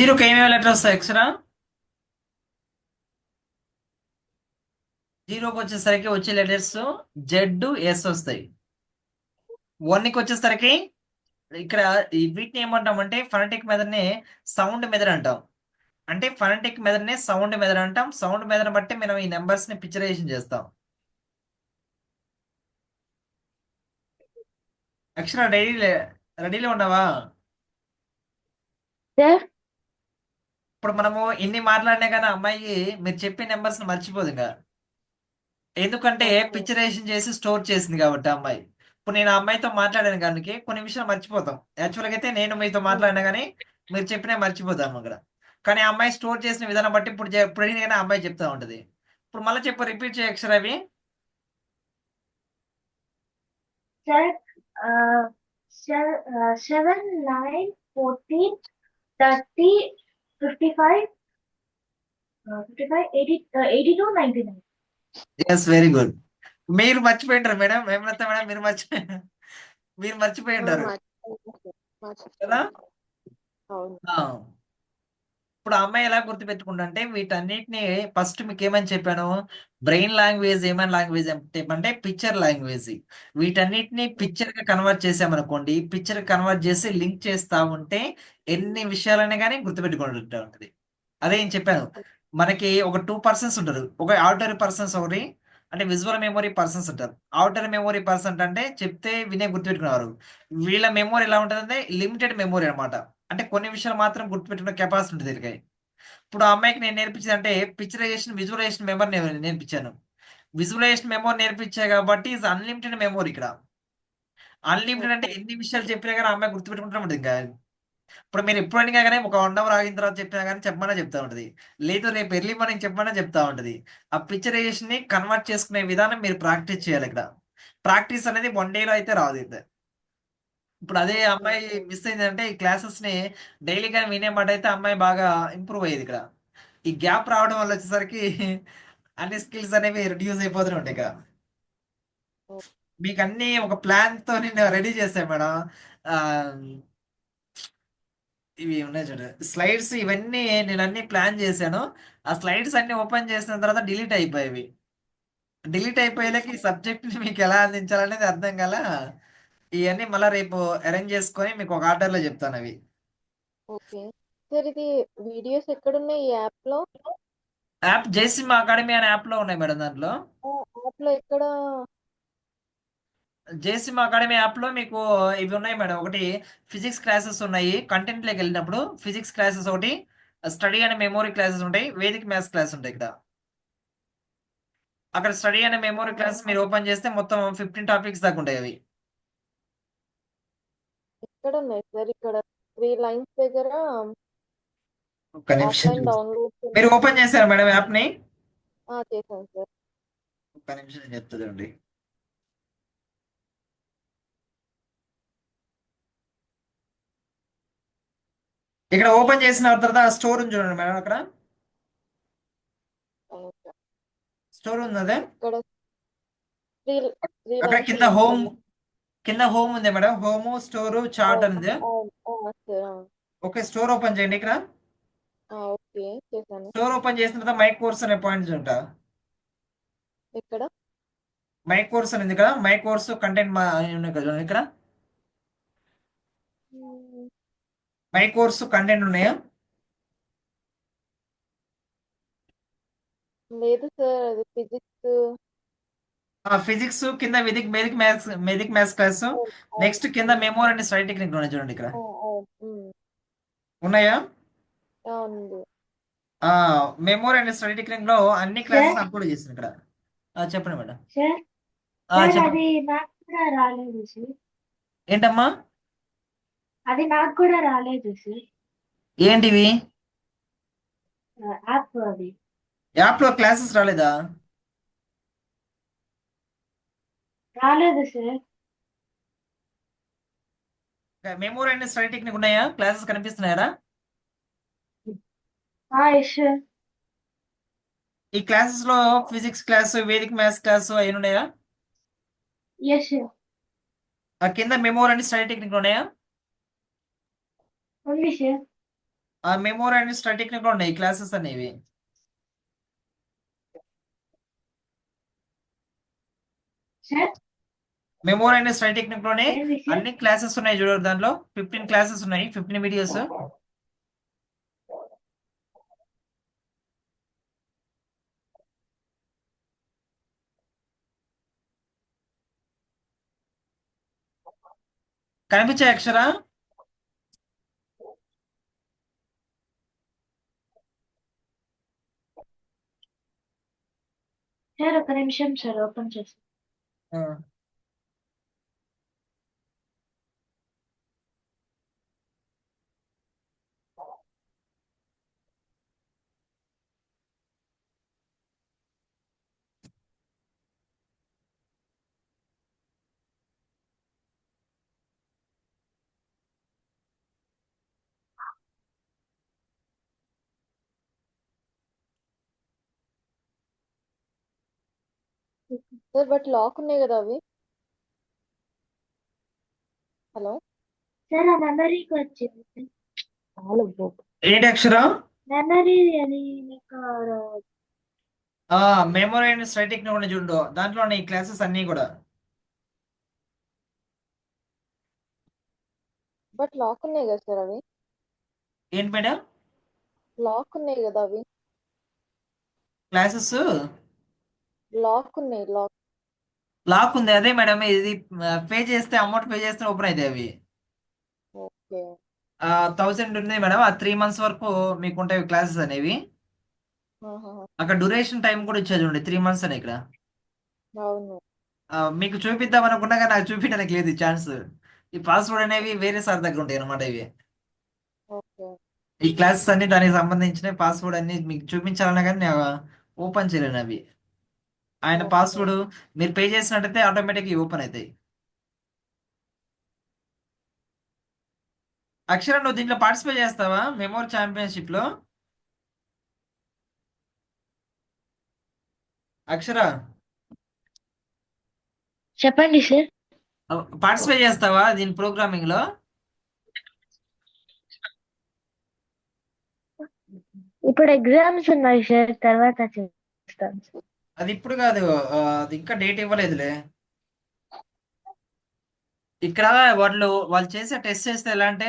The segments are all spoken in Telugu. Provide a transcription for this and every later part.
జీరోకి ఏమేమి లెటర్ వస్తాయి ఎక్స్ట్రా జీరోకి వచ్చేసరికి వచ్చే లెటర్స్ జెడ్ ఎస్ వస్తాయి వన్కి వచ్చేసరికి ఇక్కడ ఈ వీటిని ఏమంటాం అంటే ఫనటిక్ మెథడ్ని సౌండ్ మెదడు అంటాం. అంటే ఫనటిక్ మెదడ్నే సౌండ్ మెదడు అంటాం. సౌండ్ మెథడ్ బట్టి మనం ఈ నెంబర్స్ని పిక్చరైజేషన్ చేస్తాం. అక్షర రెడీ రెడీలో ఉన్నావా? సార్ ఇప్పుడు మనము ఎన్ని మాట్లాడినా కానీ అమ్మాయి మీరు చెప్పే నెంబర్స్ మర్చిపోదు ఇంకా. ఎందుకంటే పిక్చరైజేషన్ చేసి స్టోర్ చేసింది కాబట్టి అమ్మాయి. ఇప్పుడు నేను ఆ అమ్మాయితో మాట్లాడాను కానీ కొన్ని విషయాలు మర్చిపోతాం. యాక్చువల్గా అయితే నేను మీతో మాట్లాడినా కానీ మీరు చెప్పినా మర్చిపోతాం అక్కడ. కానీ అమ్మాయి స్టోర్ చేసిన విధానం బట్టి ఇప్పుడు ఇప్పుడు అడిగినా ఆ అమ్మాయి చెప్తా ఉంటది. ఇప్పుడు మళ్ళీ చెప్పు రిపీట్ చేయ అక్షర అవి sir seven nine fourteen thirty fifty five fifty five eighty eighty two ninety nine yes very good మీరు మర్చిపోయింటారు మేడం ఏమన్నా మేడం మీరు మర్చిపోయి మీరు మర్చిపోయి ఉంటారు కదా. ఇప్పుడు ఆ అమ్మాయి ఎలా గుర్తుపెట్టుకుంటుంటే వీటన్నిటిని ఫస్ట్ మీకు ఏమని చెప్పాను? బ్రెయిన్ లాంగ్వేజ్ ఏమైనా లాంగ్వేజ్ అంటే పిక్చర్ లాంగ్వేజ్. వీటన్నిటిని పిక్చర్గా కన్వర్ట్ చేసామనుకోండి పిక్చర్ కన్వర్ట్ చేసి లింక్ చేస్తా ఉంటే ఎన్ని విషయాలైనా కానీ గుర్తుపెట్టుకుంటూ ఉంటుంది. అదే నేను చెప్పాను మనకి ఒక టూ పర్సన్స్ ఉంటారు. ఒక ఆడిటరీ పర్సన్స్ ఒకటి అంటే విజువల్ మెమొరీ పర్సన్స్ ఉంటారు. అవుటర్ మెమొరీ పర్సన్ అంటే చెప్తే వినే గుర్తుపెట్టుకున్నారు వీళ్ళ మెమొరీ ఎలా ఉంటుందంటే లిమిటెడ్ మెమొరీ అనమాట అంటే కొన్ని విషయాలు మాత్రం గుర్తుపెట్టుకునే కెపాసిటీ ఉంటుంది ఇప్పుడు ఆ అమ్మాయికి నేను నేర్పించింది అంటే పిక్చరైజేషన్ విజువలైజేషన్ మెమరీ నేర్పించాను. విజువలైజేషన్ మెమోరీ నేర్పించా కాబట్టి ఇస్ అన్లిమిటెడ్ మెమోరీ ఇక్కడ. అన్లిమిటెడ్ అంటే ఎన్ని విషయాలు చెప్పినా కానీ ఆ అమ్మాయి గుర్తుపెట్టుకుంటూ ఉంటుంది ఇంకా. ఇప్పుడు మీరు ఎప్పుడు కానీ ఒక వన్ అవర్ ఆగిన తర్వాత చెప్పినా కానీ చెప్పమన్నా చెప్తా ఉంటుంది. లేదు రేపు ఎర్లీ మార్నింగ్ చెప్పమన్నా చెప్తా ఉంటుంది. ఆ పిక్చరైజేషన్ని కన్వర్ట్ చేసుకునే విధానం మీరు ప్రాక్టీస్ చేయాలి ఇక్కడ. ప్రాక్టీస్ అనేది వన్ డేలో అయితే రాదు. ఇప్పుడు అదే అమ్మాయి మిస్ అయిందంటే ఈ క్లాసెస్ని డైలీ కానీ వినేమాట అయితే అమ్మాయి బాగా ఇంప్రూవ్ అయ్యేది ఇక్కడ. ఈ గ్యాప్ రావడం వల్ల వచ్చేసరికి అన్ని స్కిల్స్ అనేవి రిడ్యూస్ అయిపోతూనే ఉంటాయి ఇక్కడ. మీకు అన్ని ఒక ప్లాన్తో నేను రెడీ చేశాను మేడం. ఇవి ఉన్నాయి చూడండి స్లైడ్స్ ఇవన్నీ నేను అన్ని ప్లాన్ చేశాను. ఆ స్లైడ్స్ అన్ని ఓపెన్ చేసిన తర్వాత డిలీట్ అయిపోయేవి. డిలీట్ అయిపోయేలాకి ఈ సబ్జెక్ట్ని మీకు ఎలా అందించాలనేది అర్థం కదా ఇవన్నీ మళ్ళీ రేపు అరేంజ్ చేసుకొని మీకు ఒక ఆర్డర్లో చెప్తాను అవి. ఓకే. సార్ ఇది వీడియోస్ ఎక్కడున్నాయి ఈ యాప్లో యాప్ జయసింహ అకాడమీ అనే యాప్లో ఉన్నాయి మేడం దాంట్లో. యాప్లో ఎక్కడ? జయసింహ అకాడమీ యాప్లో మీకు ఇవి ఉన్నాయి మేడం. ఒకటి ఫిజిక్స్ క్లాసెస్ ఉన్నాయి. కంటెంట్లోకి వెళ్ళినప్పుడు ఫిజిక్స్ క్లాసెస్ ఒకటి స్టడీ అండ్ మెమోరీ క్లాసెస్ ఉంటాయి. వేదిక్ మ్యాథ్స్ క్లాస్ ఉంటాయి ఇక్కడ. అక్కడ స్టడీ అండ్ మెమోరీ క్లాస్ మీరు ఓపెన్ చేస్తే మొత్తం ఫిఫ్టీన్ టాపిక్స్ దాకా ఉంటాయి అవి. ఎక్కడ ఉన్నాయి సార్ ఇక్కడ త్రీ లైన్స్ దగ్గర? ఒక్క నిమిషం ఆఫ్లైన్ డౌన్లోడ్ మీరు ఓపెన్ చేశారు మేడం యాప్ని చేశాను సార్. ఒక్క నిమిషం నేను చెప్తుందండి ఇక్కడ ఓపెన్ చేసిన తర్వాత స్టోర్ ఉంది చూడండి మేడం అక్కడ. స్టోర్ ఉంది అదే? ఇక్కడ త్రీ త్రీ అక్కడ లైన్స్ కింద హోమ్ కింద హోమ్ ఉంది మేడం. హోమ్ స్టోర్ చార్ట్ ఉంది సార్ ఓకే స్టోర్ ఓపెన్ చేయండి ఇక్కడ. స్టోర్ ఓపెన్ చేసిన తర్వాత మై కోర్స్ అనే పాయింట్స్ ఉంటా ఎక్కడ? మై కోర్స్ అనేది ఇక్కడ. మై కోర్స్ కంటెంట్ ఉన్నాయి కదా ఇక్కడ. మై కోర్సు కంటెంట్ ఉన్నాయా. లేదు సార్ అది ఫిజిక్స్ ఫిజిక్స్ కింద Vedic medic maths medic maths class. Next కింద మెమోరీ అండ్ స్టడీ టెక్నిక్ ఉన్నాయి చూడండి ఇక్కడ. ఉన్నాయా? మెమోరీ అండ్ స్టడీ టెక్నిక్లో అన్ని క్లాసెస్ అప్లోడ్ చేసింది ఇక్కడ. ఆ, చెప్పండి మేడం. ఏంటమ్మా? అది నాకు కూడా రాలేదు ఏంటివి? యాప్లో క్లాసెస్ రాలేదా? రాలేదు sir. Memory and study technique ఉన్నాయా? క్లాసెస్ కనిపిస్తున్నాయా? ఈ క్లాసెస్లో physics class Vedic maths class అవి ఉన్నాయా? ఆ కింద మెమోరీ అండ్ స్టడీ టెక్నిక్ ఉన్నాయా? ఆ మెమోరీ అండ్ స్టాటిక్ కూడా ఉన్నాయి క్లాసెస్ అనేవి. సార్ మెమోరీ అండ్లోనే అన్ని క్లాసెస్ ఉన్నాయి చూడండి దాంట్లో. ఫిఫ్టీన్ క్లాసెస్ ఉన్నాయి. ఫిఫ్టీన్ వీడియోస్ కనిపించే అక్షరా? సార్ ఒక నిమిషం సార్ ఓపెన్ చేసి సార్ బట్ లాక్ ఉన్నాయి కదా అవి? హలో సార్ ఆ మెమరీకి వచ్చింది. ఏంటి అక్షరా? మెమరీ అని మీకు ఆ మెమోరీ అండ్ స్టాటిక్ కూడా చూడు. దాంట్లో ఉన్నాయి క్లాసెస్ అన్ని కూడా. బట్ లాక్ ఉన్నాయి కదా సార్ అవి? ఏంటి మేడం లాక్ ఉన్నాయి కదా అవి? క్లాసెస్ లాక్ ఉన్నాయి లాక్. లాక్ ఉంది అదే మేడం ఇది పే చేస్తే అమౌంట్ పే చేస్తే ఓపెన్ అవుతాయి అవి. ఓకే. థౌసండ్ ఉంది మేడం. ఆ త్రీ మంత్స్ వరకు మీకు ఉంటాయి క్లాసెస్ అనేవి. అక్కడ డ్యూరేషన్ టైం కూడా ఇచ్చేది చూడండి త్రీ మంత్స్ అని ఇక్కడ. అవును. మీకు చూపిద్దాం అనుకున్నా కానీ నాకు చూపించడానికి లేదు ఛాన్స్. ఈ పాస్వర్డ్ అనేవి వేరే సార్ దగ్గర ఉంటాయి అనమాట ఇవి. ఈ క్లాసెస్ అన్ని దానికి సంబంధించిన పాస్వర్డ్ అన్ని మీకు చూపించాలన్నా కానీ నేను ఓపెన్ చేయలేను అవి. ఆయన పాస్వర్డ్ మీరు పే చేసినట్టయితే ఆటోమేటిక్ ఓపెన్ అవుతాయి అక్షర నువ్వు దీంట్లో పార్టిసిపేట్ చేస్తావా? మెమోరీ ఛాంపియన్షిప్లో? అక్షర? చెప్పండి సార్. పార్టిసిపేట్ చేస్తావా దీని ప్రోగ్రామింగ్లో? ఇప్పుడు ఎగ్జామ్స్ ఉన్నాయి సార్ తర్వాత చేస్తాను అది ఇప్పుడు కాదు అది ఇంకా డేట్ ఇవ్వలేదులే. ఇక్కడ వాళ్ళు వాళ్ళు చేసే టెస్ట్ చేస్తే ఎలా అంటే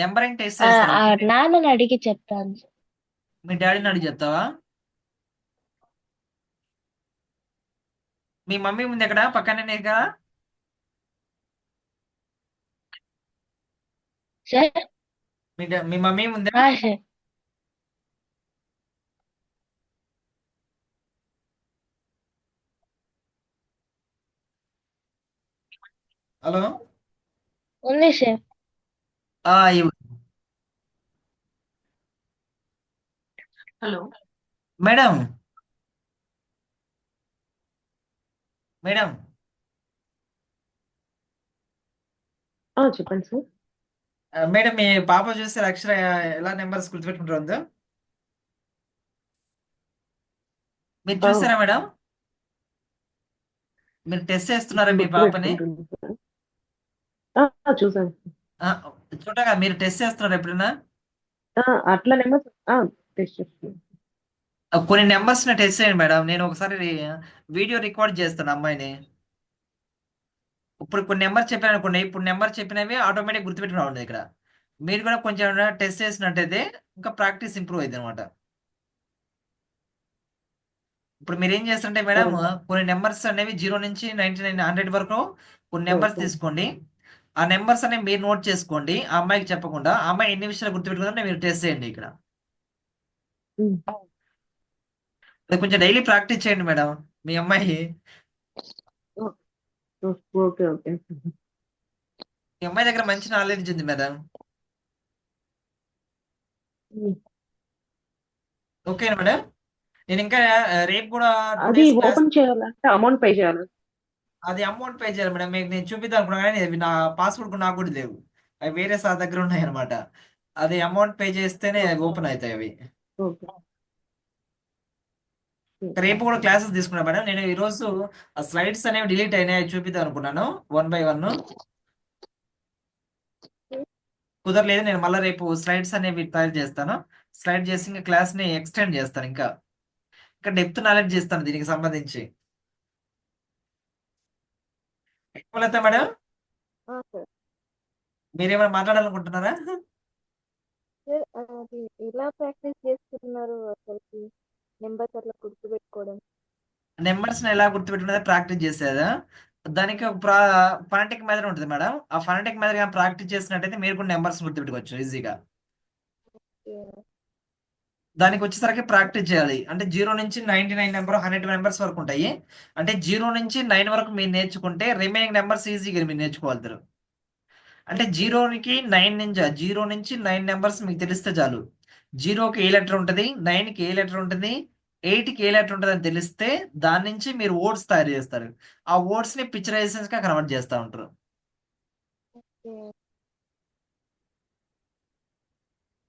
నెంబరింగ్ టెస్ట్ చేస్తారు నాన్నని అడిగి చెప్తాను. మీ డాడీని అడిగి చెప్తావా? మీ మమ్మీ ఉంది ఎక్కడ? పక్కనే కదా? మీ మమ్మీ ఉందా హలో ఉంది సార్. ఆ. Hello madam. మేడం. ఆ, చెప్పండి సార్. మేడం మీ పాప చూస్తే అక్షర ఎలా నెంబర్స్ గుర్తుపెట్టుకుంటుందో మీరు చూసారా మేడం? మీరు టెస్ట్ చేస్తున్నారా మీ పాపని గుర్తుపెట్టుకుంటుంది సార్ ఆ, ఆ, చూసాను. చూడగా మీరు టెస్ట్ చేస్తున్నారా ఎప్పుడైనా? ఆ, అట్లా నెంబర్ టెస్ట్ చేస్తున్నాను కొన్ని నెంబర్స్ టెస్ట్ చేయండి మేడం. నేను ఒకసారి వీడియో రికార్డ్ చేస్తాను అమ్మాయిని. ఇప్పుడు కొన్ని నెంబర్ చెప్పాను అనుకోండి. ఇప్పుడు నెంబర్ చెప్పినవి ఆటోమేటిక్ గుర్తుపెట్టుకుని ఉంటుంది ఇక్కడ. మీరు కూడా కొంచెం టెస్ట్ చేసినట్టయితే ఇంకా ప్రాక్టీస్ ఇంప్రూవ్ అయింది అనమాట ఇప్పుడు మీరు ఏం చేస్తారంటే మేడం కొన్ని నెంబర్స్ అనేవి జీరో నుంచి నైన్టీ నైన్ హండ్రెడ్ వరకు కొన్ని నెంబర్స్ తీసుకోండి. ఆ నెంబర్స్ అనేవి మీరు నోట్ చేసుకోండి. ఆ అమ్మాయికి చెప్పకుండా ఆ అమ్మాయి ఎన్ని విషయాలు గుర్తుపెట్టుకుంటే మీరు టెస్ట్ చేయండి ఇక్కడ. కొంచెం డైలీ ప్రాక్టీస్ చేయండి మేడం మీ అమ్మాయి. Okay okay. మీ అమ్మాయి దగ్గర మంచి నాలెడ్జ్ ఉంది మేడం. ఓకేనా మేడం? నేను ఇంకా రేపు కూడా ఓపెన్ చేయాలంటే అమౌంట్ పే చేయాలి. అది అమౌంట్ పే చేయాలి మేడం. మీకు నేను చూపిద్దాం అనుకున్నా కానీ ఇవి నా పాస్వర్డ్ నాకు కూడా లేవు. అవి వేరే సార్ దగ్గర ఉన్నాయి అనమాట అది అమౌంట్ పే చేస్తేనే ఓపెన్ అవుతాయి అవి. రేపు కూడా క్లాసెస్ తీసుకున్నా మేడం. నేను ఈ రోజు ఆ స్లైడ్స్ అనేవి డిలీట్ అయినాయి చూపిద్దాం అనుకున్నాను. వన్ బై వన్ కుదరలేదు. నేను మళ్ళీ రేపు స్లైడ్స్ అనేవి తయారు చేస్తాను. స్లైడ్ చేసి ఇంకా క్లాస్ని ఎక్స్టెండ్ చేస్తాను ఇంకా. ఇంకా డెప్త్ నాలెడ్జ్ ఇస్తాను దీనికి సంబంధించి. ఎక్కువలైతే మేడం? మీరేమైనా మాట్లాడాలనుకుంటున్నారా? ఎలా ప్రాక్టీస్ చేస్తున్నారు అసలుకి? నెంబర్స్ అట్లా గుర్తుపెట్టుకోవడం. నెంబర్స్ ఎలా గుర్తుపెట్టుకునేది ప్రాక్టీస్ చేసేదా? దానికి ఒక ప్రా ఫనటిక్ మెథడ్ ఉంటుంది మేడం. ఆ ఫనటిక్ మెథడ్ ప్రాక్టీస్ చేసినట్టయితే మీరు కూడా నెంబర్స్ గుర్తుపెట్టుకోవచ్చు ఈజీగా. దానికి వచ్చేసరికి ప్రాక్టీస్ చేయాలి. అంటే జీరో నుంచి ninety nine number hundred numbers వరకు ఉంటాయి. అంటే జీరో నుంచి నైన్ వరకు మీరు నేర్చుకుంటే రిమైనింగ్ నెంబర్స్ ఈజీగా మీరు నేర్చుకోగలుగుతారు అంటే జీరోకి నైన్ నుంచి జీరో నుంచి నైన్ నెంబర్స్ మీకు తెలిస్తే చాలు. జీరోకి ఏ లెటర్ ఉంటుంది? నైన్కి ఏ లెటర్ ఉంటుంది? ఎయిట్కి ఏ లెటర్ ఉంటుంది అని తెలిస్తే దాని నుంచి మీరు ఓట్స్ తయారు చేస్తారు. ఆ ఓట్స్ని పిక్చరైజేషన్స్గా కన్వర్ట్ చేస్తూ ఉంటారు ఓకే.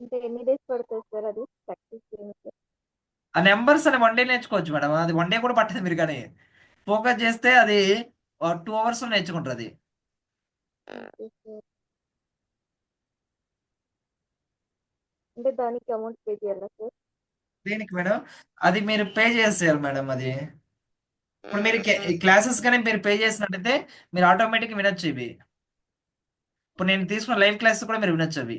అంటే ఎన్ని డేస్ పడుతుంది సార్ అది? ప్రాక్టీస్ చేయడానికి ఆ నెంబర్స్ అని వన్ డే నేర్చుకోవచ్చు మేడం అది వన్ డే కూడా పట్టదు మీరు కానీ. ఫోకస్ చేస్తే అది టూ అవర్స్లో నేర్చుకుంటారు అది. అంటే దానికి అమౌంట్ పే చేయాలా సార్ దేనికి మేడం అది మీరు పే చేసేయాలి మేడం అది. ఇప్పుడు మీరు క్లాసెస్ కానీ మీరు పే చేసినట్టయితే మీరు ఆటోమేటిక్ వినొచ్చు ఇవి. ఇప్పుడు నేను తీసుకున్న లైవ్ క్లాస్ కూడా మీరు వినొచ్చు అవి.